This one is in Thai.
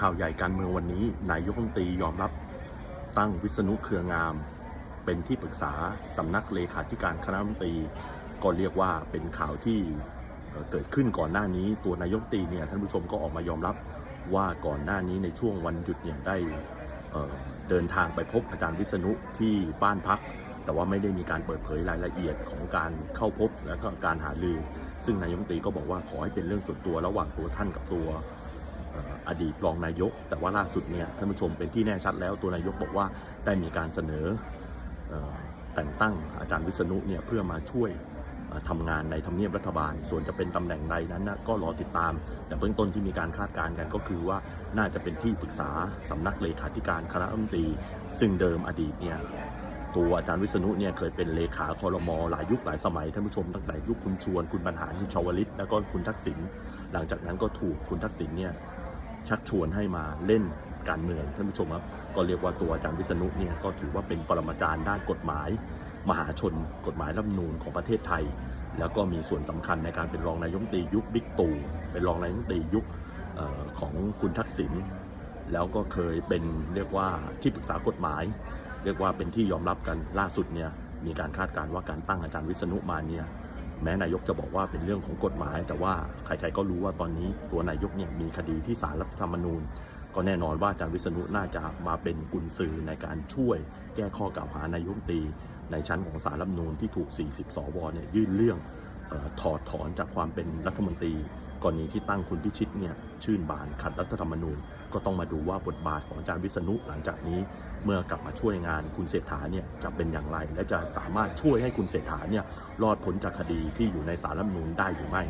ข่าวใหญ่การเมืองวันนี้ นายกรัฐมนตรียอมรับตั้งวิษณุเครืองาม เป็นที่ปรึกษาสำนักเลขาธิการคณะรัฐมนตรี ก็เรียกว่าเป็นข่าวที่เกิดขึ้นก่อนหน้านี้ ตัวนายกรัฐมนตรีเนี่ยท่านผู้ชมก็ออกมายอมรับว่าก่อนหน้านี้ในช่วงวันหยุดเนี่ยได้เอ่อเดินทางไปพบอาจารย์วิษณุที่บ้านพัก แต่ว่าไม่ได้มีการเปิดเผยรายละเอียดของการเข้าพบและก็การหารือ ซึ่งนายกรัฐมนตรีก็บอกว่าขอให้เป็นเรื่องส่วนตัวระหว่างตัวท่านกับตัว อดีตรองนายก แต่ว่าล่าสุดเนี่ยท่านผู้ชมเป็นที่แน่ชัดแล้วตัวนายกบอกว่าได้มีการเสนอแต่งตั้งอาจารย์วิษณุเนี่ยเพื่อมาช่วยเอ่อทำงานในทำเนียบรัฐบาล ส่วนจะเป็นตำแหน่งใดนั้นนะก็รอติดตาม แต่เบื้องต้นที่มีการคาดการณ์กันก็คือว่าน่าจะเป็นที่ปรึกษาสำนักเลขาธิการคณะรัฐมนตรี ซึ่งเดิมอดีตเนี่ย ตัวอาจารย์วิษณุเนี่ยเคยเป็นเลขาคอรมอหลายยุคหลายสมัยท่านผู้ชมตั้งแต่ยุคคุณชวน คุณบรรหารคุณชาวลิต แล้วก็คุณทักษิณหลังจากนั้นก็ถูกคุณทักษิณเนี่ยชักชวนให้มาเล่นการเมืองท่านผู้ชมครับก็เรียกว่าตัวอาจารย์วิษณุเนี่ยก็ถือว่าเป็นปรมาจารย์ด้านกฎหมาย มหาชน กฎหมายรัฐนูญของประเทศไทย แล้วก็มีส่วนสำคัญในการเป็นรองนายกรัฐมตรียุคบิ๊กตู่เป็นรองนายกรัฐมตรียุคของคุณทักษิณแล้วก็เคยเป็นเรียกว่าที่ปรึกษากฎหมาย เรียกว่าเป็นที่ยอมรับกันล่าสุดเนี่ยมีการคาดการณ์ว่าการตั้งอาจารย์วิษณุมาเนี่ยแม้นายกจะบอกว่าเป็นเรื่องของกฎหมาย แต่ว่าใครๆก็รู้ว่าตอนนี้ตัวนายกเนี่ยมีคดีที่ศาลรัฐธรรมนูญ ก็แน่นอนว่าอาจารย์วิษณุน่าจะมาเป็นกุญสือในการช่วยแก้ข้อกล่าวหานายกรัฐมนตรีในชั้นของศาลรัฐธรรมนูญที่ถูก 40 สวเนี่ยยื่นเรื่องออถอดถอนจากความเป็นรัฐมนตรี กรณีที่ตั้งคุณพิชิตเนี่ยชื่นบานขัดรัฐธรรมนูญ ก็ต้องมาดูว่าบทบาทของอาจารย์วิษณุหลังจากนี้ เมื่อกลับมาช่วยงานคุณเศรษฐาเนี่ยจะเป็นอย่างไร และจะสามารถช่วยให้คุณเศรษฐาเนี่ยรอดพ้นจากคดีที่อยู่ในสารรัฐมนูญได้หรือไม่